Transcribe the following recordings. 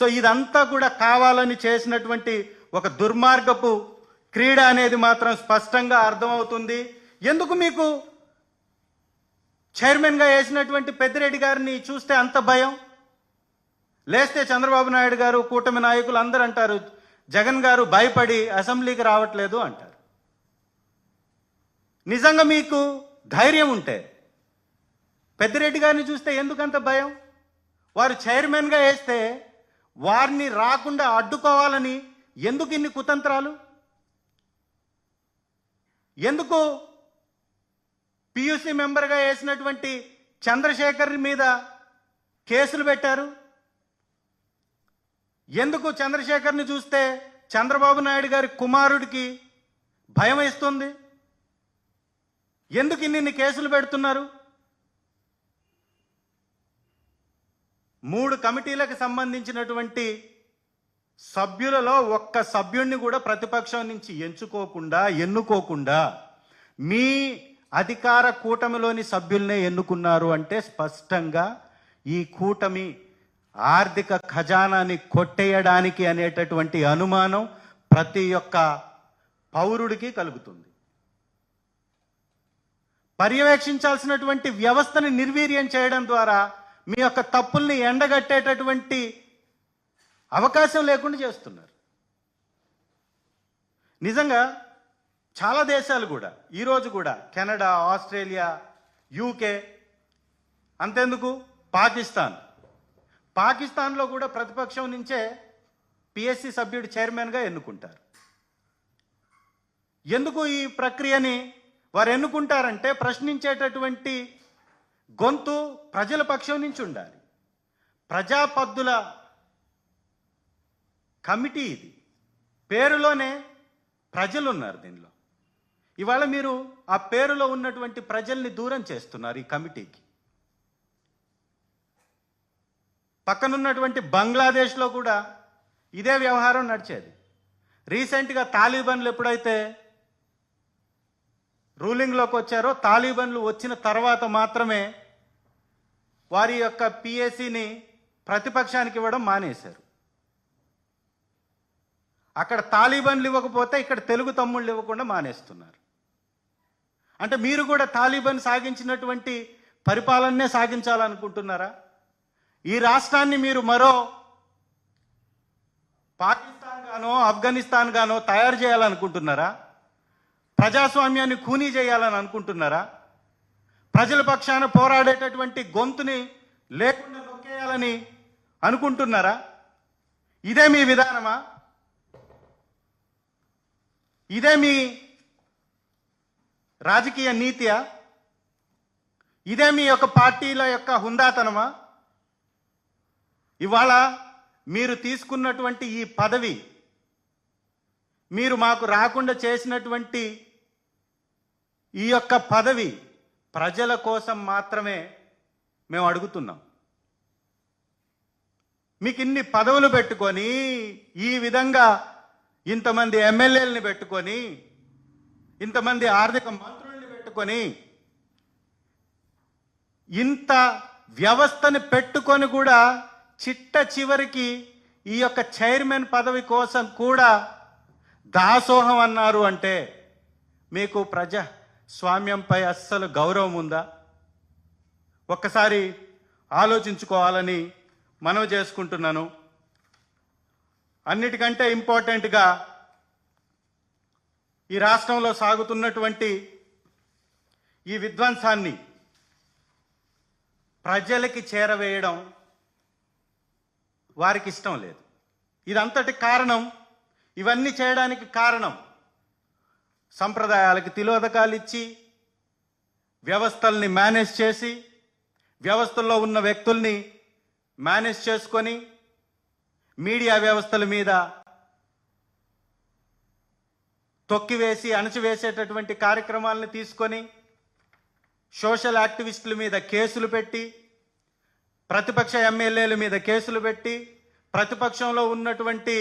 So ఇదంతా కూడా కావాలని చేసినటువంటి ఒక దుర్మార్గపు క్రీడ అనేది మాత్రం స్పష్టంగా అర్థమవుతుంది. ఎందుకు మీకు చైర్మన్గా వేసినటువంటి పెద్దిరెడ్డి గారిని చూస్తే అంత భయం? లేస్తే చంద్రబాబు నాయుడు గారు కూటమి నాయకులు అందరూ అంటారు జగన్ గారు భయపడి అసెంబ్లీకి రావట్లేదు అంటారు. నిజంగా మీకు ధైర్యం ఉంటే పెద్దిరెడ్డి గారిని చూస్తే ఎందుకంత భయం? వారు చైర్మన్గా వేస్తే వారిని రాకుండా అడ్డుకోవాలని ఎందుకు ఇన్ని కుతంత్రాలు? ఎందుకు పియూసీ మెంబర్గా వేసినటువంటి చంద్రశేఖర్ మీద కేసులు పెట్టారు? ఎందుకు చంద్రశేఖర్ని చూస్తే చంద్రబాబు నాయుడు గారి కుమారుడికి భయం వేస్తుంది? ఎందుకు ఇన్ని కేసులు పెడుతున్నారు? మూడు కమిటీలకు సంబంధించినటువంటి సభ్యులలో ఒక్క సభ్యుణ్ణి కూడా ప్రతిపక్షం నుంచి ఎంచుకోకుండా ఎన్నుకోకుండా మీ అధికార కూటమిలోని సభ్యుల్నే ఎన్నుకున్నారు అంటే స్పష్టంగా ఈ కూటమి ఆర్థిక ఖజానాని కొట్టేయడానికి అనేటటువంటి అనుమానం ప్రతి ఒక్క పౌరుడికి కలుగుతుంది. పర్యవేక్షించాల్సినటువంటి వ్యవస్థని నిర్వీర్యం చేయడం ద్వారా మీ యొక్క తప్పుల్ని ఎండగట్టేటటువంటి అవకాశం లేకుండా చేస్తున్నారు. నిజంగా చాలా దేశాలు కూడా ఈరోజు కూడా కెనడా ఆస్ట్రేలియా యూకే అంతెందుకు? పాకిస్తాన్. పాకిస్తాన్లో కూడా ప్రతిపక్షం నుంచే పిఎస్సి సభ్యుడు చైర్మన్గా ఎన్నుకుంటారు. ఎందుకు ఈ ప్రక్రియని వారు ఎన్నుకుంటారంటే ప్రశ్నించేటటువంటి గొంతు ప్రజల పక్షం నుంచి ఉండాలి. ప్రజాపద్దుల కమిటీ ఇది. పేరులోనే ప్రజలు ఉన్నారు దీనిలో. ఇవాళ మీరు ఆ పేరులో ఉన్నటువంటి ప్రజల్ని దూరం చేస్తున్నారు ఈ కమిటీకి. పక్కనున్నటువంటి బంగ్లాదేశ్లో కూడా ఇదే వ్యవహారం నడిచేది. రీసెంట్గా తాలిబాన్లు ఎప్పుడైతే రూలింగ్లోకి వచ్చారో తాలిబాన్లు వచ్చిన తర్వాత మాత్రమే వారి యొక్క పిఎస్సిని ప్రతిపక్షానికి ఇవ్వడం మానేశారు. అక్కడ తాలిబన్లు ఇవ్వకపోతే ఇక్కడ తెలుగు తమ్ముళ్ళు ఇవ్వకుండా మానేస్తున్నారు. అంటే మీరు కూడా తాలిబాన్ సాగించినటువంటి పరిపాలననే సాగించాలనుకుంటున్నారా? ఈ రాష్ట్రాన్ని మీరు మరో పాకిస్తాన్ గానో ఆఫ్ఘనిస్తాన్ గానో తయారు చేయాలనుకుంటున్నారా? ప్రజాస్వామ్యాన్ని ఖూనీ చేయాలని అనుకుంటున్నారా? ప్రజల పక్షాన పోరాడేటటువంటి గొంతుని లేకుండా నొక్కేయాలని అనుకుంటున్నారా? ఇదే మీ విధానమా? ఇదే మీ రాజకీయ నీతియా? ఇదే మీ యొక్క పార్టీల యొక్క హుందాతనమా? ఇవాళ మీరు తీసుకున్నటువంటి ఈ పదవి మీరు మాకు రాకుండా చేసినటువంటి ఈ యొక్క పదవి ప్రజల కోసం మాత్రమే మేము అడుగుతున్నాం. మీకు ఇన్ని పదవులు పెట్టుకొని ఈ విధంగా ఇంతమంది ఎమ్మెల్యేలని పెట్టుకొని ఇంతమంది ఆర్థిక మంత్రుల్ని పెట్టుకొని ఇంత వ్యవస్థని పెట్టుకొని కూడా చిట్ట చివరికి ఈ యొక్క చైర్మన్ పదవి కోసం కూడా దాసోహం అన్నారు అంటే మీకు ప్రజా స్వామ్యంపై అస్సలు గౌరవం ఉందా? ఒక్కసారి ఆలోచించుకోవాలని మనవి చేసుకుంటున్నాను. అన్నిటికంటే ఇంపార్టెంట్గా ఈ రాష్ట్రంలో సాగుతున్నటువంటి ఈ విధ్వంసాన్ని ప్రజలకి చేరవేయడం వారికి ఇష్టం లేదు. ఇదంతటి కారణం ఇవన్నీ చేయడానికి కారణం సంప్రదాయాలకి తిలోదకాలు ఇచ్చి వ్యవస్థల్ని మేనేజ్ చేసి వ్యవస్థల్లో ఉన్న వ్యక్తుల్ని మేనేజ్ చేసుకొని మీడియా వ్యవస్థల మీద తొక్కివేసి అణచివేసేటటువంటి కార్యక్రమాలను తీసుకొని సోషల్ యాక్టివిస్టుల మీద కేసులు పెట్టి ప్రతిపక్ష ఎమ్మెల్యేల మీద కేసులు పెట్టి ప్రతిపక్షంలో ఉన్నటువంటి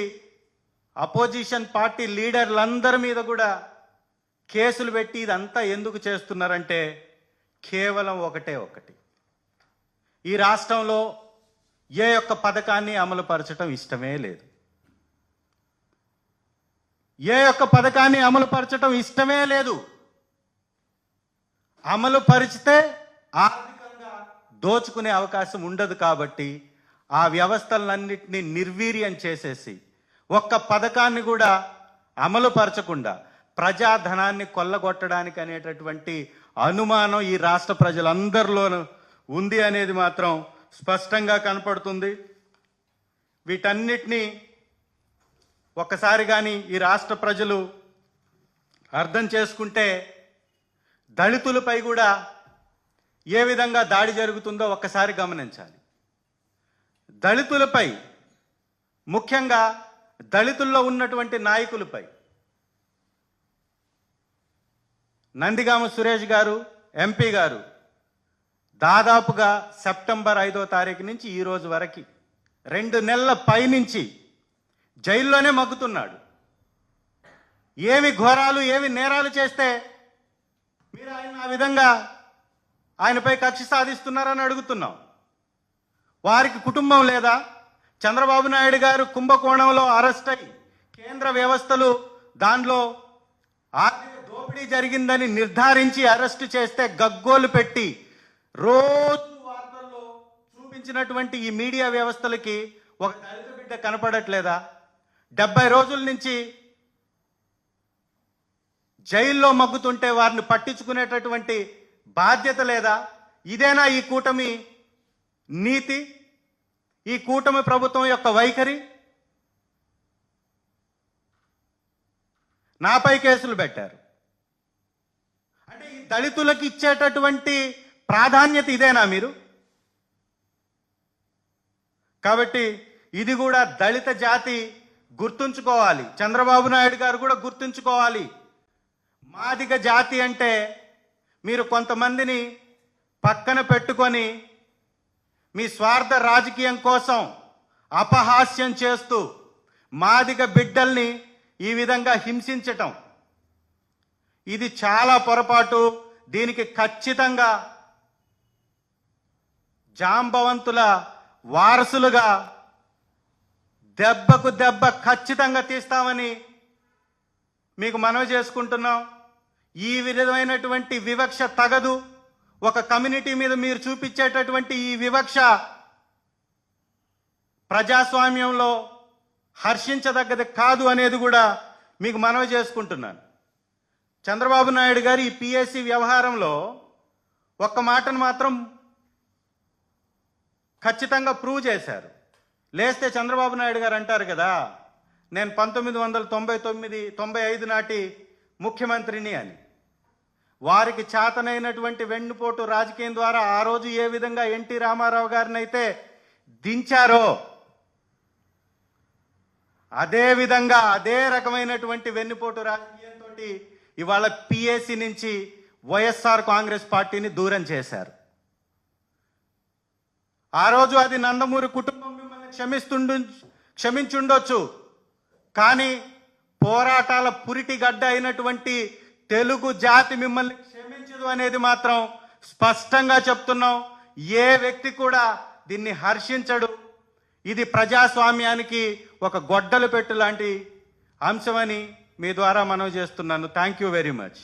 అపోజిషన్ పార్టీ లీడర్లందరి మీద కూడా కేసులు పెట్టి ఇదంతా ఎందుకు చేస్తున్నారంటే కేవలం ఒకటే ఒకటి. ఈ రాష్ట్రంలో ఏ యొక్క పథకాన్ని అమలుపరచడం ఇష్టమే లేదు. ఏ యొక్క పథకాన్ని అమలుపరచడం ఇష్టమే లేదు. అమలు పరిచితే ఆర్థికంగా దోచుకునే అవకాశం ఉండదు కాబట్టి ఆ వ్యవస్థలన్నింటినీ నిర్వీర్యం చేసేసి ఒక్క పథకాన్ని కూడా అమలు పరచకుండా ప్రజాధనాన్ని కొల్లగొట్టడానికి అనేటటువంటి అనుమానం ఈ రాష్ట్ర ప్రజలందరిలోనూ ఉంది అనేది మాత్రం స్పష్టంగా కనపడుతుంది. వీటన్నిటినీ ఒక్కసారి కానీ ఈ రాష్ట్ర ప్రజలు అర్థం చేసుకుంటే దళితులపై కూడా ఏ విధంగా దాడి జరుగుతుందో ఒక్కసారి గమనించాలి. దళితులపై ముఖ్యంగా దళితుల్లో ఉన్నటువంటి నాయకులపై నందిగామ సురేష్ గారు ఎంపీ గారు దాదాపుగా సెప్టెంబర్ ఐదో తారీఖు నుంచి ఈ రోజు వరకు రెండు నెలల పైనుంచి జైల్లోనే మగ్గుతున్నాడు. ఏమి ఘోరాలు ఏమి నేరాలు చేస్తే మీరు ఆయన ఆ విధంగా ఆయనపై కక్ష సాధిస్తున్నారని అడుగుతున్నాం. వారికి కుటుంబం లేదా? చంద్రబాబు నాయుడు గారు కుంభకోణంలో అరెస్ట్ అయి కేంద్ర వ్యవస్థలు దానిలో ఆర్థిక దోపిడీ జరిగిందని నిర్ధారించి అరెస్ట్ చేస్తే గగ్గోలు పెట్టి రోజు వార్తల్లో చూపించినటువంటి ఈ మీడియా వ్యవస్థలకి ఒక దళిత బిడ్డ కనపడట్లేదా? డెబ్బై రోజుల నుంచి జైల్లో మగ్గుతుంటే వారిని పట్టించుకునేటటువంటి బాధ్యత లేదా? ఇదేనా ఈ కూటమి నీతి? ఈ కూటమి ప్రభుత్వం యొక్క వైఖరి? నాపై కేసులు పెట్టారు. దళితులకు ఇచ్చేటటువంటి ప్రాధాన్యత ఇదేనా మీరు? కాబట్టి ఇది కూడా దళిత జాతి గుర్తుంచుకోవాలి. చంద్రబాబు నాయుడు గారు కూడా గుర్తుంచుకోవాలి. మాదిగ జాతి అంటే మీరు కొంతమందిని పక్కన పెట్టుకొని మీ స్వార్థ రాజకీయం కోసం అపహాస్యం చేస్తూ మాదిగ బిడ్డల్ని ఈ విధంగా హింసించటం. ఇది చాలా పొరపాటు. దీనికి ఖచ్చితంగా జాంబవంతుల వారసులుగా దెబ్బకు దెబ్బ ఖచ్చితంగా తీస్తామని మీకు మనవి చేసుకుంటున్నాం. ఈ విధమైనటువంటి వివక్ష తగదు. ఒక కమ్యూనిటీ మీద మీరు చూపించేటటువంటి ఈ వివక్ష ప్రజాస్వామ్యంలో హర్షించదగ్గది కాదు అనేది కూడా మీకు మనవి చేసుకుంటున్నాను. చంద్రబాబు నాయుడు గారి ఈ పిఎస్సి వ్యవహారంలో ఒక్క మాటను మాత్రం ఖచ్చితంగా ప్రూవ్ చేశారు. లేస్తే చంద్రబాబు నాయుడు గారు అంటారు కదా నేను పంతొమ్మిది వందల తొంభై తొమ్మిది తొంభై ఐదు నాటి ముఖ్యమంత్రిని అని. వారికి చేతనైనటువంటి వెన్నుపోటు రాజకీయం ద్వారా ఆ రోజు ఏ విధంగా ఎన్టీ రామారావు గారిని అయితే దించారో అదే విధంగా అదే రకమైనటువంటి వెన్నుపోటు రాజకీయంతో ఇవాళ పిఎస్సి నుంచి వైఎస్ఆర్ కాంగ్రెస్ పార్టీని దూరం చేశారు. ఆ రోజు అది నందమూరి కుటుంబం మిమ్మల్ని క్షమిస్తుండు క్షమించుండొచ్చు. కానీ పోరాటాల పురిటి గడ్డ అయినటువంటి తెలుగు జాతి మిమ్మల్ని క్షమించదు అనేది మాత్రం స్పష్టంగా చెప్తున్నాం. ఏ వ్యక్తి కూడా దీన్ని హర్షించడు. ఇది ప్రజాస్వామ్యానికి ఒక గొడ్డలు పెట్టు లాంటి అంశమని మీ ద్వారా మనవి చేస్తున్నాను. Thank you very much